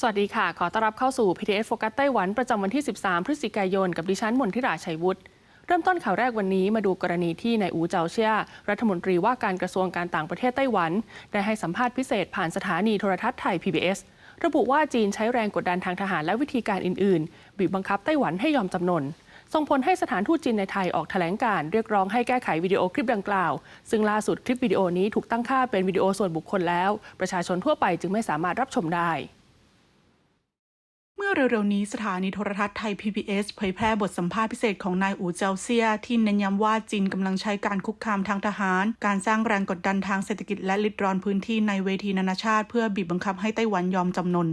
สวัสดีค่ะ ขอต้อนรับเข้าสู่ PTS Focus ไต้หวันประจำวันที่ 13 พฤศจิกายน กับดิฉันมนทิราชัยวุฒิ เริ่มต้นข่าวแรกวันนี้มาดูกรณีที่นายอูเจาเชียรัฐมนตรีว่าการกระทรวงการต่างประเทศไต้หวัน ได้ให้สัมภาษณ์พิเศษผ่านสถานีโทรทัศน์ไทย PBS ระบุว่าจีนใช้แรงกดดันทางทหารและวิธีการอื่น ๆ บีบบังคับไต้หวันให้ยอมจำนนส่งผลให้สถานทูตจีนในไทยออกแถลงการเรียกร้องให้แก้ไขวิดีโอคลิปดังกล่าว ซึ่งล่าสุดคลิปวิดีโอนี้ถูกตั้งค่าเป็นวิดีโอส่วนบุคคลแล้ว ประชาชนทั่วไปจึงไม่สามารถรับชมได้ เมื่อเร็วๆนี้สถานีโทรทัศน์ไทย PBS เผยแพร่บทสัมภาษณ์พิเศษของนายอูเจาเซีย ที่เน้นย้ำว่าจีนกำลังใช้การคุกคามทางทหาร การสร้างแรงกดดันทางเศรษฐกิจและลิดรอนพื้นที่ในเวทีนานาชาติเพื่อบีบบังคับให้ไต้หวันยอมจำนน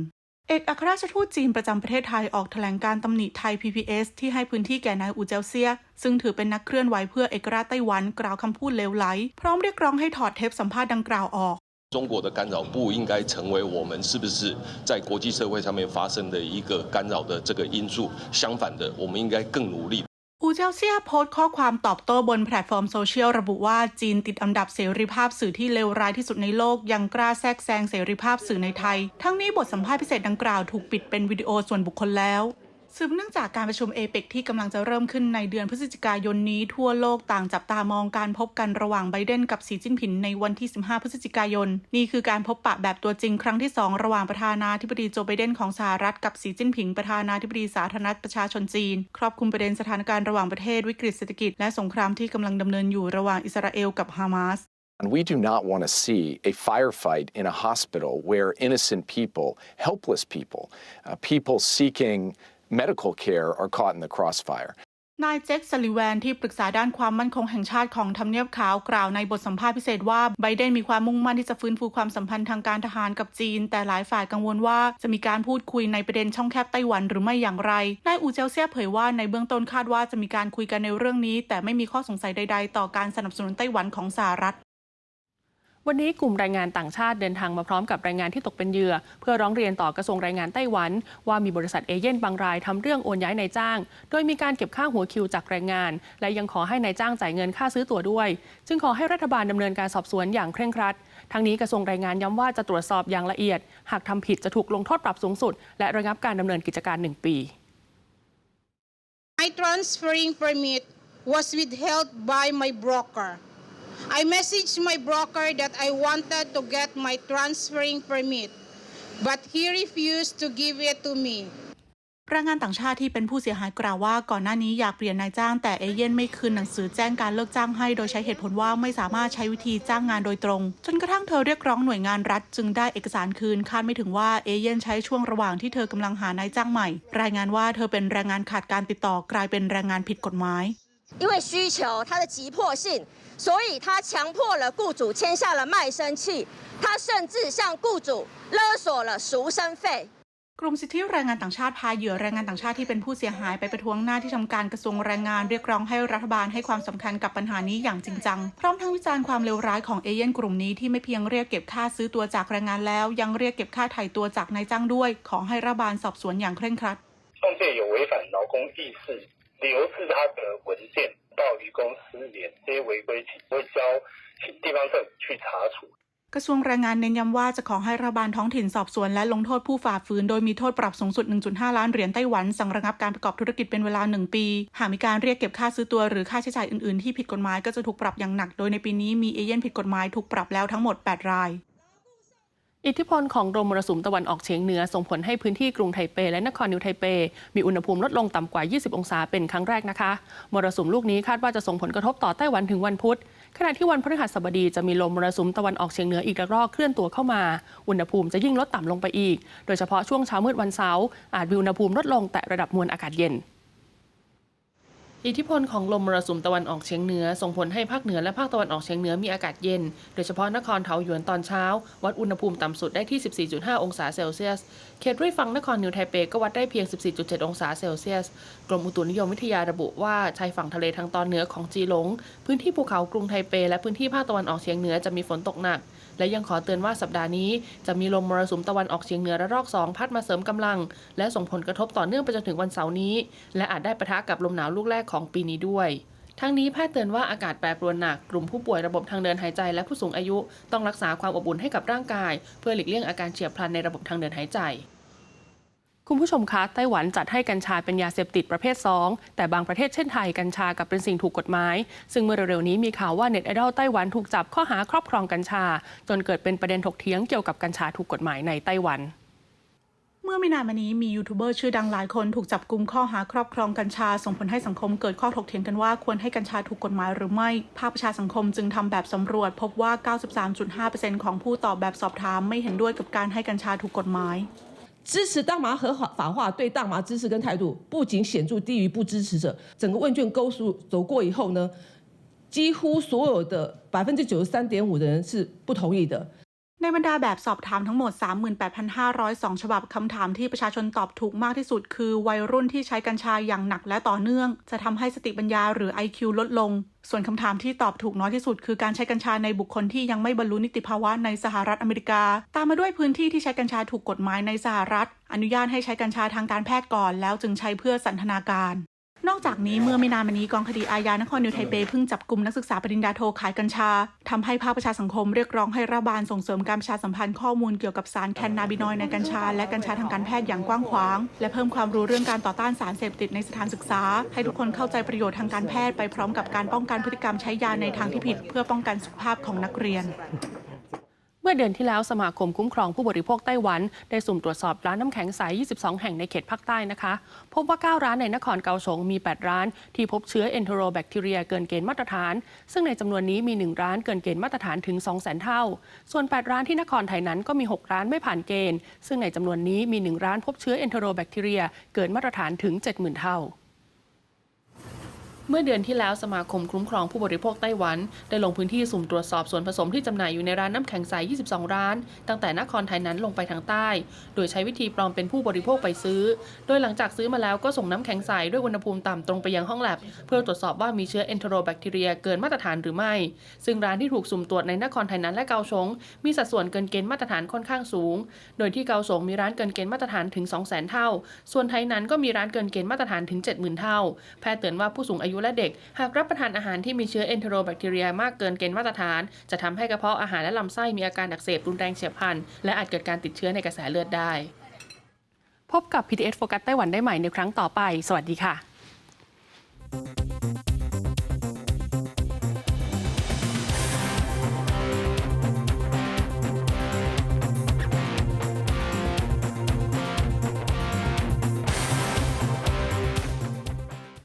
เอกอัครราชทูตจีนประจำประเทศไทยออกแถลงการตำหนิไทย PBS ที่ให้พื้นที่แก่นายอูเจาเซีย ซึ่งถือเป็นนักเคลื่อนไหวเพื่อเอกราชไต้หวันกล่าวคำพูดเลวไหล พร้อมเรียกร้องให้ถอดเทปสัมภาษณ์ดังกล่าวออก 中国的干扰不应该成为我们是不是在国际社会上面发生的一个干扰的这个因素。相反的，我们应该更努力。 อูเจาเซียโพสต์ข้อความตอบโต้บนแพลตฟอร์มโซเชียลระบุว่าจีนติดอันดับเสรีภาพสื่อที่เลวร้ายที่สุดในโลก ยังกล้าแทรกแซงเสรีภาพสื่อในไทย ทั้งนี้บทสัมภาษณ์พิเศษดังกล่าวถูกปิดเป็นวิดีโอส่วนบุคคลแล้ว สืบเนื่องจากการประชุมเอเปกที่กำลังจะเริ่มขึ้นในเดือนพฤศจิกายนนี้ทั่วโลกต่างจับตามองการพบกันระหว่างไบเดนกับสีจิ้นผิงในวันที่ 15 พฤศจิกายน นี่คือการพบปะแบบตัวจริงครั้งที่ 2 ระหว่างประธานาธิบดีโจไบเดนของสหรัฐกับสีจิ้นผิงประธานาธิบดีสาธารณรัฐประชาชนจีน ครอบคลุมประเด็นสถานการณ์ระหว่างประเทศวิกฤตเศรษฐกิจและสงครามที่กำลังดำเนินอยู่ระหว่างอิสราเอลกับฮามาส And we do not want to see a firefight in a hospital where innocent people, helpless people, uh, people seeking medical care are caught in the crossfire. นายเจคซัลลิแวนที่ปรึกษาด้านความมั่นคงแห่งชาติของทำเนียบขาวกล่าวในบทสัมภาษณ์พิเศษว่าไบเดนมีความมุ่งมั่นที่จะฟื้นฟูความสัมพันธ์ทางการทหารกับจีน แต่หลายฝ่ายกังวลว่าจะมีการพูดคุยในประเด็นช่องแคบไต้หวันหรือไม่อย่างไร นายอูเจลเซียเผยว่าในเบื้องต้นคาดว่าจะมีการคุยกันในเรื่องนี้ แต่ไม่มีข้อสงสัยใด ๆ ต่อการสนับสนุนไต้หวันของสหรัฐ วันนี้กลุ่มแรงงานต่างชาติเดินทางมาพร้อมกับแรงงานที่ตกเป็นเหยื่อ เพื่อร้องเรียนต่อกระทรวงแรงงานไต้หวัน ว่ามีบริษัทเอเย่นบางรายทำเรื่องโอนย้ายนายจ้าง โดยมีการเก็บค่าหัวคิวจากแรงงาน และยังขอให้นายจ้างจ่ายเงินค่าซื้อตั๋วด้วย จึงขอให้รัฐบาลดำเนินการสอบสวนอย่างเคร่งครัด ทั้งนี้กระทรวงแรงงานย้ำว่าจะตรวจสอบอย่างละเอียด หากทำผิดจะถูกลงโทษปรับสูงสุด และระงับการดำเนินกิจการหนึ่งปี My transferring permit was withheld by my broker. I messaged my broker that I wanted to get my transferring permit, but he refused to give it to me. แรงงานต่างชาติที่เป็นผู้เสียหายกล่าวว่าก่อนหน้านี้อยากเปลี่ยนนายจ้างแต่เอเย่นไม่คืนหนังสือแจ้งการเลิกจ้างให้โดยใช้เหตุผลว่าไม่สามารถใช้วิธีจ้างงานโดยตรง จนกระทั่งเธอเรียกร้องหน่วยงานรัฐจึงได้เอกสารคืนคาดไม่ถึงว่าเอเย่นใช้ช่วงระหว่างที่เธอกำลังหานายจ้างใหม่ รายงานว่าเธอเป็นแรงงานขาดการติดต่อกลายเป็นแรงงานผิดกฎหมาย 因为需求它的急迫性，所以他强迫了雇主签下了卖身契，他甚至向雇主勒索了赎身费。 กลุ่มสิทธิแรงงานต่างชาติพาเหยื่อแรงงานต่างชาติที่เป็นผู้เสียหายไปประท้วงหน้าที่ทำการกระทรวงแรงงานเรียกร้องให้รัฐบาลให้ความสำคัญกับปัญหานี้อย่างจริงจัง พร้อมทั้งวิจารณ์ความเลวร้ายของเอเย่นกลุ่มนี้ที่ไม่เพียงเรียกเก็บค่าซื้อตัวจากแรงงานแล้ว ยังเรียกเก็บค่าไถ่ตัวจากนายจ้างด้วย ขอให้รัฐบาลสอบสวนอย่างเคร่งครัด 中介有违反劳工意识， 留置他的文件到离公司联，这些违规请会交请地方政府去查处。 กระทรวงแรงงานเน้นย้ำว่าจะขอให้รัฐบาลท้องถิ่นสอบสวนและลงโทษผู้ฝ่าฝืน โดยมีโทษปรับสูงสุด 1.5 ล้านเหรียญไต้หวัน สั่งระงับการประกอบธุรกิจเป็นเวลา 1 ปี หากมีการเรียกเก็บค่าซื้อตัวหรือค่าใช้จ่ายอื่น ๆ ที่ผิดกฎหมายก็จะถูกปรับอย่างหนัก โดยในปีนี้มีเอเย่นผิดกฎหมายถูกปรับแล้วทั้งหมด 8 ราย อิทธิพลของลมมรสุมตะวันออกเฉียงเหนือส่งผลให้พื้นที่กรุงไทเป และนครนิวไทเป มีอุณหภูมิลดลงต่ำกว่า 20 องศาเป็นครั้งแรกนะคะ มรสุมลูกนี้คาดว่าจะส่งผลกระทบต่อไต้หวันถึงวันพุธ ขณะที่วันพฤหัสบดีจะมีลมมรสุมตะวันออกเฉียงเหนืออีกระลอกเคลื่อนตัวเข้ามา อุณหภูมิจะยิ่งลดต่ำลงไปอีก โดยเฉพาะช่วงเช้ามืดวันเสาร์อาจมีอุณหภูมิลดลงแต่ระดับมวลอากาศเย็น อิทธิพลของลมมรสุมตะวันออกเฉียงเหนือส่งผลให้ภาคเหนือและภาคตะวันออกเฉียงเหนือมีอากาศเย็น โดยเฉพาะนครเทาหยวนตอนเช้า วัดอุณหภูมิต่ำสุดได้ที่ 14.5 องศาเซลเซียส เขตรุ่ยฟังนครนิวไทเปก็วัดได้เพียง 14.7 องศาเซลเซียส กรมอุตุนิยมวิทยาระบุว่าชายฝั่งทะเลทางตอนเหนือของจีหลง พื้นที่ภูเขากรุงไทเป และพื้นที่ภาคตะวันออกเฉียงเหนือจะมีฝนตกหนัก และยังขอเตือนว่าสัปดาห์นี้จะมีลมมรสุมตะวันออกเฉียงเหนือระลอก 2 พัดมาเสริมกำลัง และส่งผลกระทบต่อเนื่องไปจนถึงวันเสาร์นี้ และอาจได้ปะทะกับลมหนาวลูกแรกของปีนี้ด้วยทั้งนี้แพทย์เตือนว่าอากาศแปรปรวนหนัก กลุ่มผู้ป่วยระบบทางเดินหายใจและผู้สูงอายุ ต้องรักษาความอบอุ่นให้กับร่างกาย เพื่อหลีกเลี่ยงอาการเฉียบพลันในระบบทางเดินหายใจ คุณผู้ชมคะ ไต้หวันจัดให้กัญชาเป็นยาเสพติดประเภท 2 แต่บางประเทศเช่นไทย กัญชากับเป็นสิ่งถูกกฎหมาย ซึ่งเมื่อเร็วๆนี้มีข่าวว่าเน็ตไอดอลไต้หวันถูกจับข้อหาครอบครองกัญชา จนเกิดเป็นประเด็นถกเถียงเกี่ยวกับกัญชาถูกกฎหมายในไต้หวันเมื่อไม่นานมานี้มียูทูบเบอร์ชื่อดังหลายคนถูกจับกุมข้อหาครอบครองกัญชา ส่งผลให้สังคมเกิดข้อถกเถียงกันว่าควรให้กัญชาถูกกฎหมายหรือไม่ ภาคประชาสังคมจึงทำแบบสำรวจ พบว่า 93.5%ของผู้ตอบแบบสอบถามไม่เห็นด้วยกับการให้กัญชาถูกกฎหมาย 支持大麻合法化对大麻支持跟态度不仅显著低于不支持者，整个问卷勾数走过以后呢，几乎所有的百分之九十三点五的人是不同意的。 ในบรรดาแบบสอบถามทั้งหมด 38,502 ฉบับคำถามที่ประชาชนตอบถูกมากที่สุด คือวัยรุ่นที่ใช้กัญชาอย่างหนักและต่อเนื่อง จะทำให้สติปัญญาหรือ IQ ลดลง ส่วนคำถามที่ตอบถูกน้อยที่สุด คือการใช้กัญชาในบุคคลที่ยังไม่บรรลุนิติภาวะในสหรัฐอเมริกา ตามมาด้วยพื้นที่ที่ใช้กัญชาถูกกฎหมายในสหรัฐ อนุญาตให้ใช้กัญชาทางการแพทย์ก่อน แล้วจึงใช้เพื่อสันทนาการ นอกจากนี้เมื่อไม่นานมานี้กองคดีอาญานครนิวไทเปเพิ่งจับกลุ่มนักศึกษาปริญญาโทขายกัญชาทำให้ภาคประชาสังคมเรียกร้องให้รัฐบาลส่งเสริมการประชาสัมพันธ์ข้อมูลเกี่ยวกับสารแคนนาบินอยในกัญชา และกัญชาทางการแพทย์อย่างกว้างขวาง และเพิ่มความรู้เรื่องการต่อต้านสารเสพติดในสถานศึกษา ให้ทุกคนเข้าใจประโยชน์ทางการแพทย์ไปพร้อมกับการป้องกันพฤติกรรมใช้ยาในทางที่ผิด เพื่อป้องกันสุขภาพของนักเรียน มื่อเดือนที่แล้วสมาคมคุ้มครองผู้บริโภคไต้หวัน ได้สุ่มตรวจสอบร้านน้ำแข็งใส 22 แห่งในเขตภาคใต้นะคะ พบว่า 9 ร้านในนครเกาสงมี 8 ร้าน ที่พบเชื้อเอนโทรแบคทีเรียเกินเกณฑ์มาตรฐาน ซึ่งในจำนวนนี้มี 1 ร้านเกินเกณฑ์มาตรฐานถึง 200,000 เท่า ส่วน 8 ร้านที่นครไทยนั้นก็มี 6 ร้านไม่ผ่านเกณฑ์ ซึ่งในจำนวนนี้มี 1 ร้านพบเชื้อเอนโทรแบคทีเรียเกินมาตรฐานถึง 70,000 เท่า เมื่อเดือนที่แล้วสมาคมคุ้มครองผู้บริโภคไต้หวัน ได้ลงพื้นที่สุ่มตรวจสอบส่วนผสมที่จำหน่ายอยู่ในร้านน้ำแข็งใส 22 ร้าน ตั้งแต่นครไทยนั้นลงไปทางใต้ โดยใช้วิธีปลอมเป็นผู้บริโภคไปซื้อ โดยหลังจากซื้อมาแล้วก็ส่งน้ำแข็งใส ด้วยอุณหภูมิต่ำตรงไปยังห้องแลบ เพื่อตรวจสอบว่ามีเชื้อเอนโทรแบคทีเรียเกินมาตรฐานหรือไม่ ซึ่งร้านที่ถูกสุ่มตรวจในนครไทยนั้นและเกาสงมีสัดส่วนเกินเกณฑ์มาตรฐานค่อนข้างสูง โดยที่เกาสงมีร้านเกินเกณฑ์มาตรฐานถึง 200,000 เท่า ส่วนไทยนั้นก็มีร้านเกินเกณฑ์มาตรฐานถึง 70,000 เท่า แพทย์เตือนว่าผู้สูงอายุและเด็ก หากรับประทานอาหารที่มีเชื้อเอนโทรแบคทีเรียมากเกินเกณฑ์มาตรฐาน จะทำให้กระเพาะอาหารและลำไส้มีอาการอักเสบรุนแรงเฉียบพลัน และอาจเกิดการติดเชื้อในกระแสเลือดได้ พบกับ PTS โฟกัสไต้หวันได้ใหม่ในครั้งต่อไป สวัสดีค่ะ